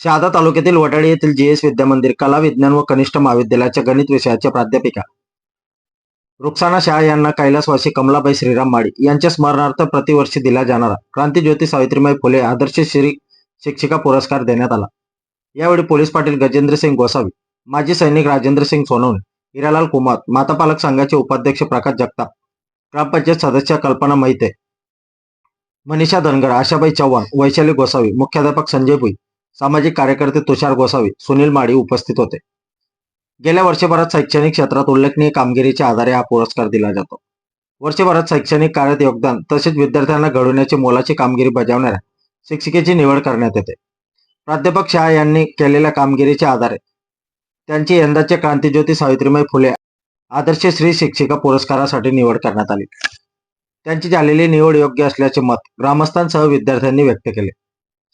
शहादा तालुक्यातील वडाळी येथील जीएस विद्यामंदिर कला विज्ञान व कनिष्ठ महाविद्यालयाच्या गणित विषयाच्या प्राध्यापिका रुक्साना शाह यांना कैलासवासी कमलाबाई श्रीराम माडी यांच्या स्मरणार्थ प्रतिवर्षी दिला जाणारा क्रांतीज्योती सावित्रीबाई फुले आदर्श श्री शिक्षिका पुरस्कार देण्यात आला. यावेळी पोलीस पाटील गजेंद्र सिंग गोसावी माजी सैनिक राजेंद्र सिंग सोनवणे हिरालाल कुमार माता पालक संघाचे उपाध्यक्ष प्रकाश जगताप ग्रामपंचायत सदस्य कल्पना मैते मनीषा धनगर आशाबाई चव्हाण वैशाली गोसावी मुख्याध्यापक संजय भुई सामाजिक कार्यकर्ते तुषार गोसावी सुनील माडी उपस्थित होते. गेल्या वर्षभरात शैक्षणिक क्षेत्रात उल्लेखनीय कामगिरीच्या आधारे हा पुरस्कार दिला जातो. वर्षभरात शैक्षणिक कार्यात योगदान तसेच विद्यार्थ्यांना घडवण्याची मोलाची कामगिरी बजावणाऱ्या शिक्षिकेची निवड करण्यात येते. प्राध्यापक शाह यांनी केलेल्या कामगिरीच्या आधारे त्यांची यंदाच्या क्रांतीज्योती सावित्रीबाई फुले आदर्श श्री शिक्षिका पुरस्कारासाठी निवड करण्यात आली. त्यांची झालेली निवड योग्य असल्याचे मत ग्रामस्थांसह विद्यार्थ्यांनी व्यक्त केले.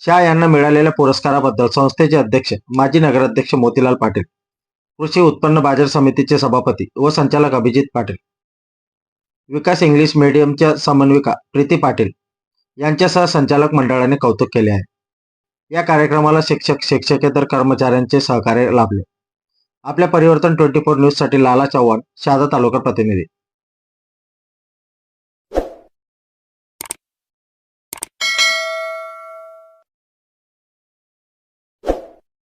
शाह यांना मिळालेल्या पुरस्काराबद्दल संस्थेचे अध्यक्ष माजी नगराध्यक्ष मोतीलाल पाटील कृषी उत्पन्न बाजार समितीचे सभापती व संचालक अभिजित पाटील विकास इंग्लिश मीडियमच्या समन्विका प्रीती पाटील यांच्यासह संचालक मंडळाने कौतुक केले आहे. या कार्यक्रमाला शिक्षक शिक्षकेतर कर्मचाऱ्यांचे सहकार्य लाभले. आपल्या परिवर्तन ट्वेंटी फोर न्यूजसाठी लाला चव्हाण शहादा तालुका प्रतिनिधी.